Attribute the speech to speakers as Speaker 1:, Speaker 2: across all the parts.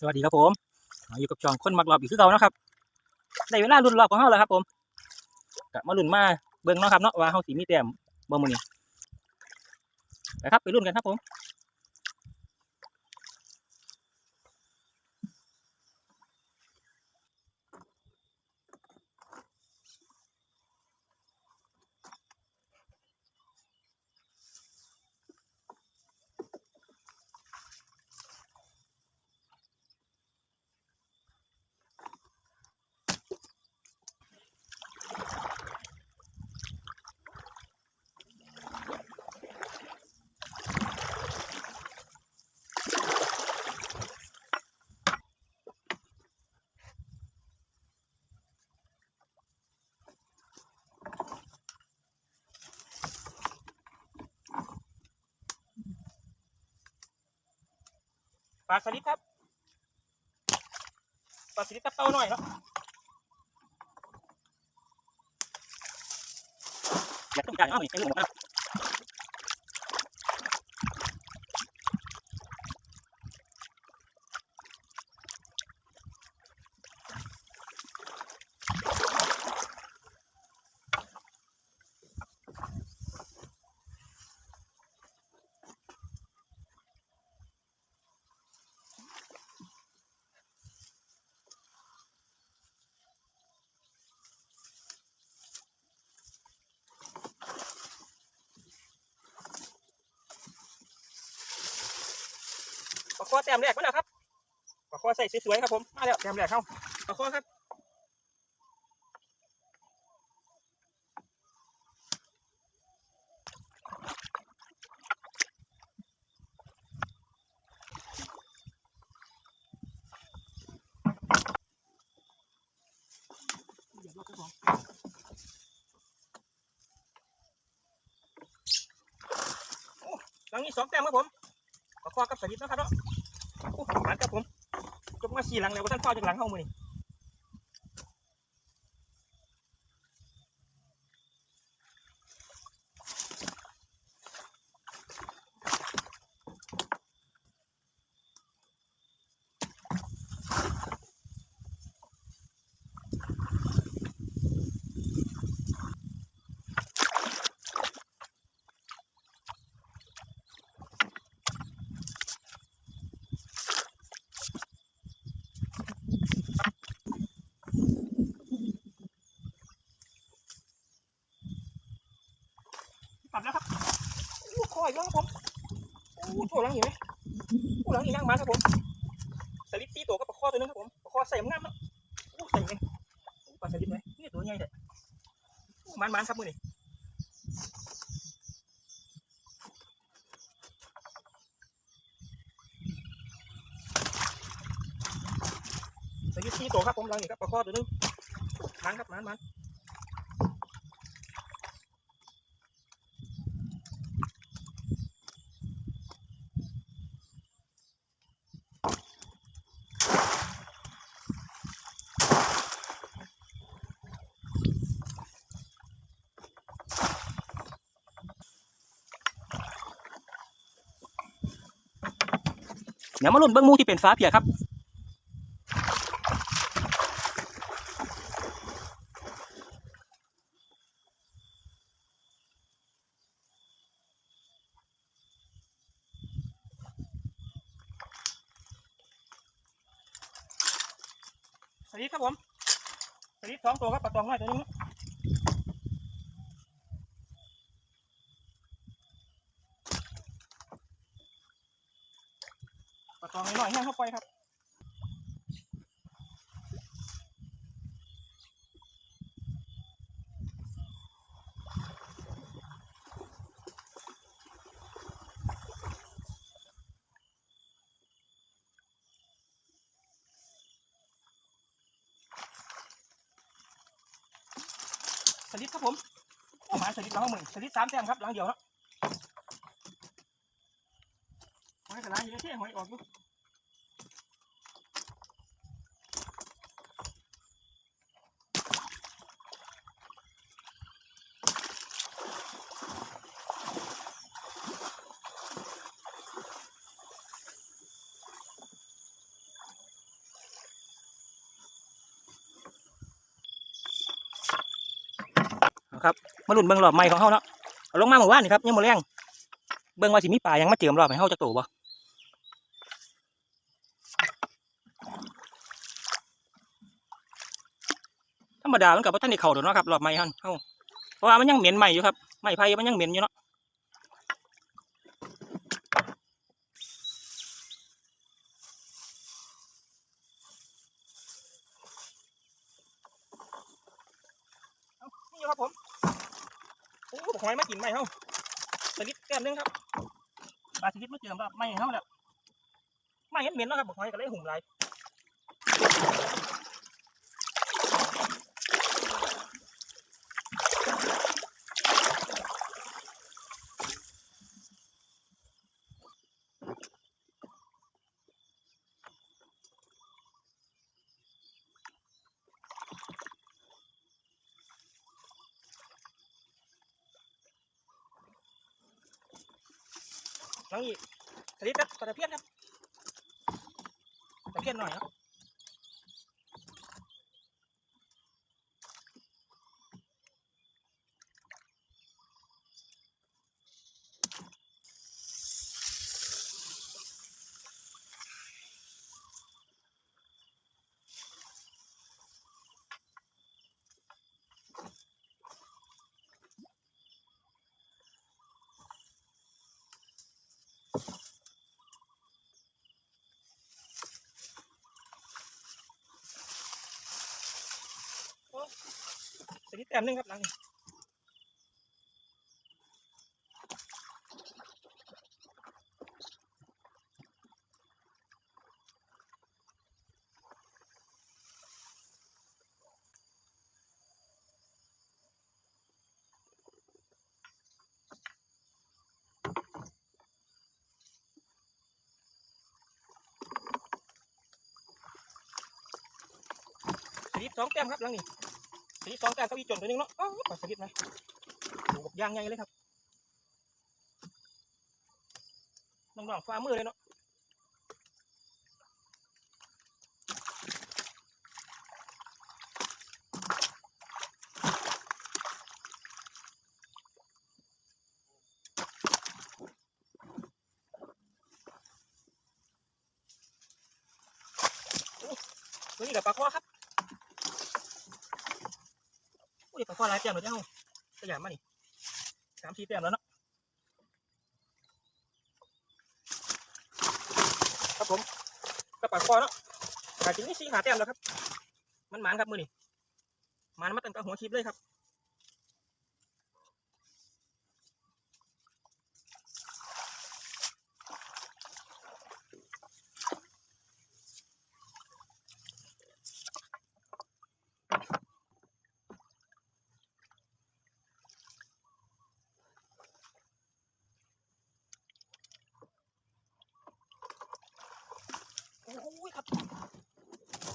Speaker 1: สวัสดีครับผมอยู่กับช่องคนมักรอบอีกคือเก่านะครับในเวลารุ่นรอบของเราแล้วครับ ผมกะมารุ่นมาเบิ้งเนาะครับเนาะว่าเฮาสีมีแต้มบ่มื้อนี่นะครับไปรุ่นกันครับผม ปลาสลิดครับปลาสลิดตับเต้าหน่อยเนาะอยาต้องการเอาหนิใช้ลูกหมดนะ คอแต้มแรกมาแล้วครับปลาคอใส่สวยๆครับผมมาแล้วแต้มแรกเข้าปลาคอครับหลังนี้สองแต้มครับผม ปลาคอกับสลิดนะครับเนาะโอ้หวานครับผมจบมาสี่หลังแล้วท่านพ่อจากหลังเข้ามือนี่กลับแล้วครับโอ้คออีกแล้วครับผม โอ้หลังหินไหมโอ้หลังหินนั่งมาครับผมสลิดตีตัวกับปลาคอตัวนึงครับผมปลาคอใส่งามเนาะโอ้ใส่ไงปลาสลิดไหมนี่ตัวใหญ่เลยโอ้มันๆครับมือนี่สลิดตีตัวครับผมหลังหินครับปลาคอตัวนึงมันครับมันมัน เดี๋ยวมาลุ้นเบิ้องมูที่เป็นฟ้าเพียครับสวัสดีครับผมสวัสดีสองตัวครับปลาตองน้อยตัวนึงปลาตอง น้อยครับสลิดครับผมโอ้หมาสลิดมาเข้ามือสลิดสามแต้มครับหลังเดียวเนาะหอยกระไรอยู่ในเท่หอยออกดูน มาลุ่นเบิ้งรอบใหม่ของเขาเนาะเอาลงมาหมู่บ้านนี่ครับยังบ่แรงเบิ้งว่าสิมีป่ายังมาเจิมรอบให้เขาจะโตบ่ธรรมดามันกับว่าท่านในเข่าดอกเนะครับรอบใหม่เฮาเขาเพราะว่ามันยังเหม็นใหม่อยู่ครับไม่ไผ่มันยังเหม็นอยู่เนาะ นี่ครับผมโอยมากินไหมเฮาสลิดแก้มนึงครับปลาสลิดมาเจอมแบบไม่เฮาแล้วไม่เห็นเหม็นเนาะครับบอกหอยก็เลยหุ่มไหล น้องอีสลิดครับตะเพียนครับตะเพียนหน่อยครับสลิด แต้มหนึงครับหลังนี้สลิดสองแต้มครับหลังนี้ สีสองแต้มเก้าอี้จนตัวหนึงเนาะอ้าวปลาสลิดนะดูแบบยางไงเลยครับน้องๆฟ้ามือเลยเนาะตัวนี้กับปลาคอครับ อุ้ยปลาคอหลายแต้มเลยเจ้าขยันมานี่สามสี่แต้มแล้วเนาะครับผมกระปลาคอเนาะกาจินี่สี่หาแต้มแล้วครับ มันหมานครับมือนี่หมานมาตั้งแต่หัวคลิปเลยครับโอ้ยครับ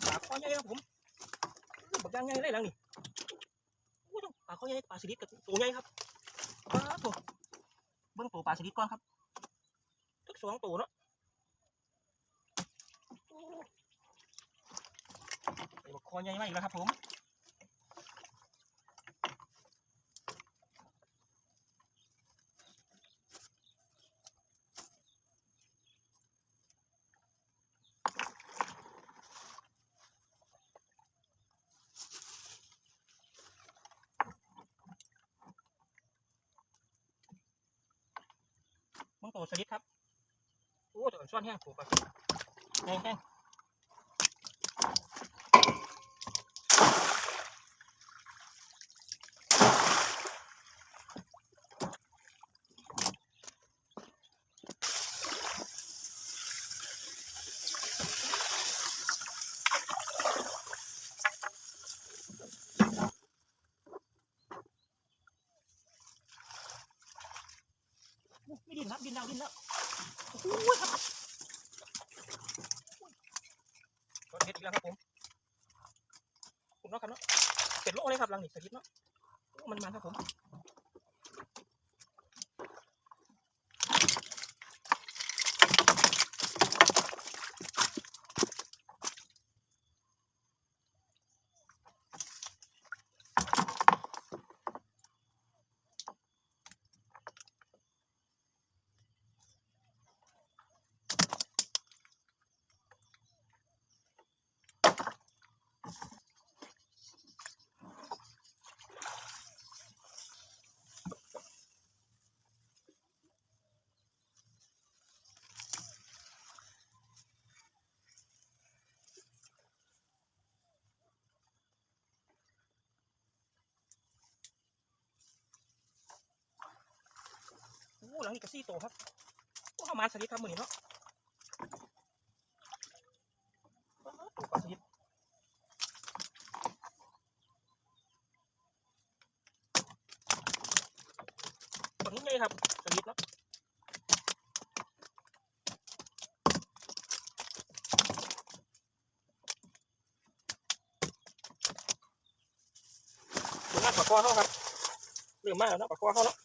Speaker 1: ปลาคอใหญ่ครับผมอื้อบักยางใหญ่เลยหลังนี่โอ้ย ปลาสลิดกับตัวใหญ่ครับปลาตัวเบิ้งตัวปลาสลิดก่อนครับทั้งสองตัวเนาะไอ้บักคอใหญ่มากอีกแล้วครับผม โตสลิดครับโอ้ตัวอ่วนซ่อนแห้งถูกปะแห้งแห้งอู้ไม่ดินครับดินแล้วดินแล้วโอ้ยครับก็เด็ดอีกแล้วครับผมคุณเนาะครับเนาะเป็ดโลเลยครับหลังนี่สกิดเนาะมันมันครับผม อ้หลังนี้กระซี่โตครับโอ้เข้ามาสลิดครับมือนี้เนาะตัวปลาสลิดตัวนี้ใหญ่ครับสลิดเนาะตัวหน้าปลาคอเขาครับเริ่มมากแล้วเนาะปลาคอเขาเนาะ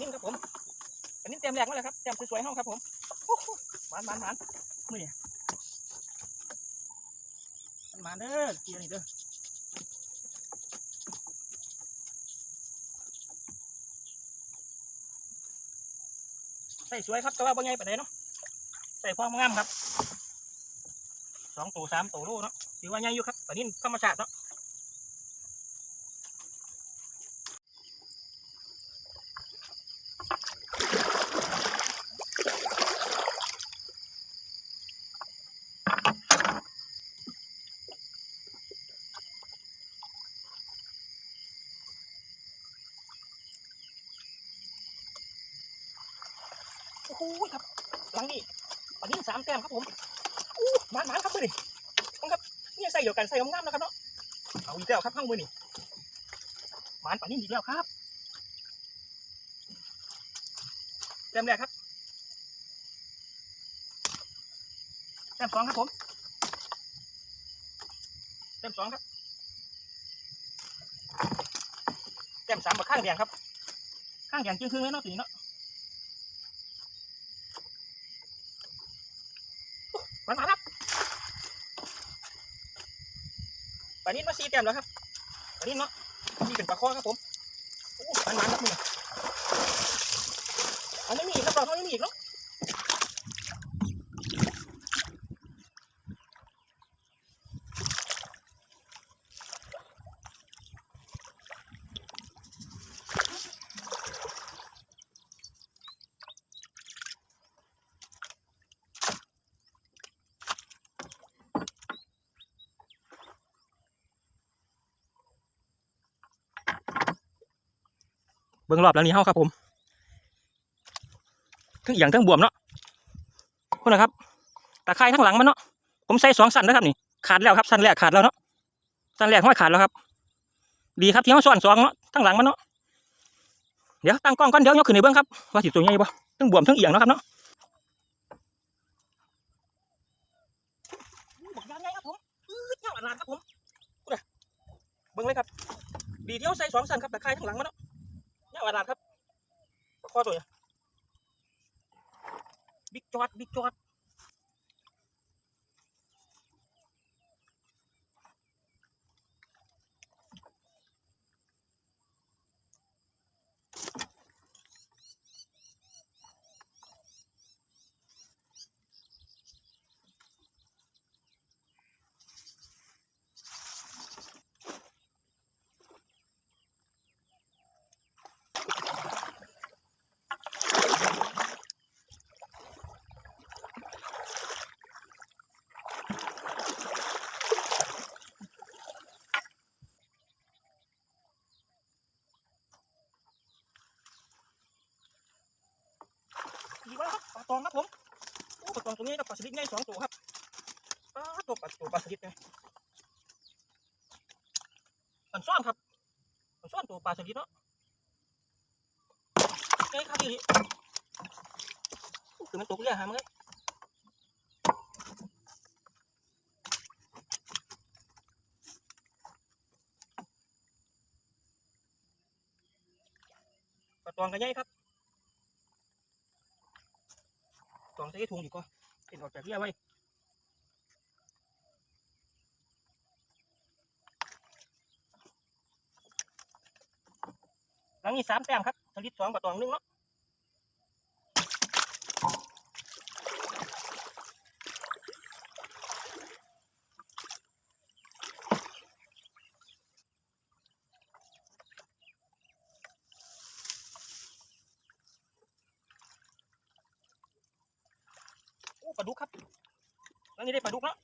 Speaker 1: นิ่มครับผมปลานิ่มเต็มแรงมาแล้วครับเต็มสวยๆห้องครับผมหวานหวานหวานมือเนี่ยมันหวานเด้อเกียร์นี่เด้อใส่สวยครับแต่ว่าบ่ใหญ่ปานใดเนาะใส่พองามครับสองตัวสามตัวโลเนาะถือว่าใหญ่อยู่ครับปลานิ่มธรรมชาติเนาะ โอ้โหครับหลังนี้ปลานิ่มสามแต้มครับผมอู้หวานหวานครับมือนี่ต้องครับเนี่ยใส่เดียวกันใส่งามๆนะครับเนาะเอาอีกแล้วครับข้างมือนี่หวานปลานิ่มอีกแล้วครับแต้มแรกครับแต้มสองครับผมแต้มสองครับแต้มสามกับข้างแดงครับ ข้างแดงจึงครึ่งเลยเนาะตีเนาะ มันมาครับปลานิดมาซีเต็มแล้วครับปลานิดเนาะนี่เป็นปลาคอครับผมโอ้มันมันครับมึงเอาไม่มีครับเราเขาไม่มีอีกเนาะ เบิ้งรอบแล้วนี้เฮาครับผมทั้งเอียงทั้งบวมเนาะคนนะครับตะไคร้ทั้งหลังมันเนาะผมใส่สองสั้นนะครับนี่ขาดแล้วครับสั้นแรกขาดแล้วเนาะสั้นแรกห้อยขาดแล้วครับ ดีครับที่เขาซ้อนสองเนาะทั้งหลังมันเนาะเดี๋ยวตั้งกล้องก่อนเดี๋ยวยกขึ้นในเบื้องครับว่าสิตัวใหญ่บ่ทั้งบวมทั้งเอียงเนาะครับเนาะบอกยังไงครับผมอื้อเจ้าอลานครับผมพูดนะเบิ้งเลยครับ ดีที่เขาใส่สองสันครับตะไคร้ทั้งหลังมันเนาะ อาดาดครับข้อตัวยบิ๊กจอดบิ๊กจอด ตองครับผมโอ้ปลาตองตัวนี้กับปลาสลิดง่ายสองตัวครับปลาตัวปลาตัวปลาสลิดไงมันซ่อนครับมันซ่อนตัวปลาสลิดเนาะไงครับดีคือมันตกเรือหามั้งเลยปลาตองกันใหญ่ครับ ต องใส่ถุงอยู่ก็เป็นออกจากเรือไว้หลังนี้สามแต้มครับสลิดสองกับตองนึงเนาะ ลาดุกครับ แล้วนี่ได้ปลาดุกแล้ว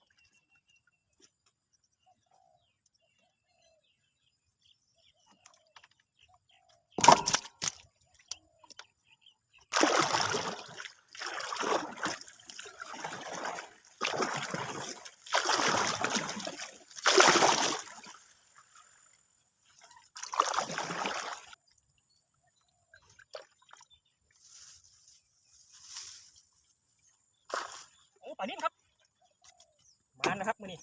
Speaker 1: นิ่มครับมานะครับมือนี้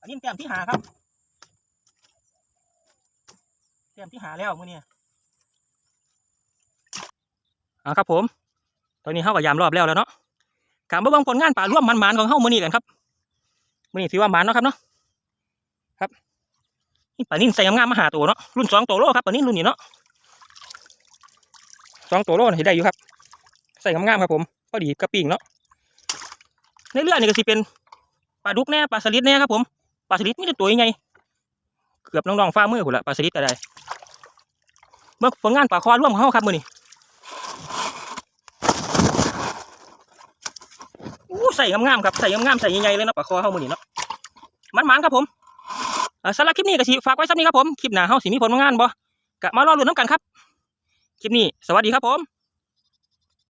Speaker 1: ปลานิ่มแต้มที่หาครับแต้มที่หาแล้วมือนี้อ่าครับผม ตอนนี้เข้ากับยามรอบแล้วแล้วเนาะการมเบิ่งผลงานป่าร่วมมันๆของเข้ามือนี้กันครับมือนี้ถือว่ามันเนาะครับเนาะครับนี่ปลานิ่มใส่งามมาหาตัวเนาะรุ่นสองตัวโลครับปลานิ่มรุ่นนี้เนาะสองตัวโลเห็นได้อยู่ครับ ใส่งามๆครับผม พอดีกระปิ่งเนาะในเรื่อนี่ก็สิเป็นปลาดุกแน่ปลาสลิดแน่ครับผมปลาสลิดนี่ตัวใหญ่เกือบน้องๆฟ้ามือผมละปลาสลิดก็ได้เมื่อผลงานปลาคอร่วมของเขาครับมือนี้อู้ใส่งามๆครับใส่งามๆใส่ใหญ่ๆเลยเนาะปลาคอเขามือนี้เนาะมันๆครับผมสำหรับคลิปนี้ก็สิฝากไว้สักนี้ครับผมคลิปหน้าเฮาสิมีผลงานบ่กะมารอลุ้นน้ำกันครับ คลิปนี้สวัสดีครับผม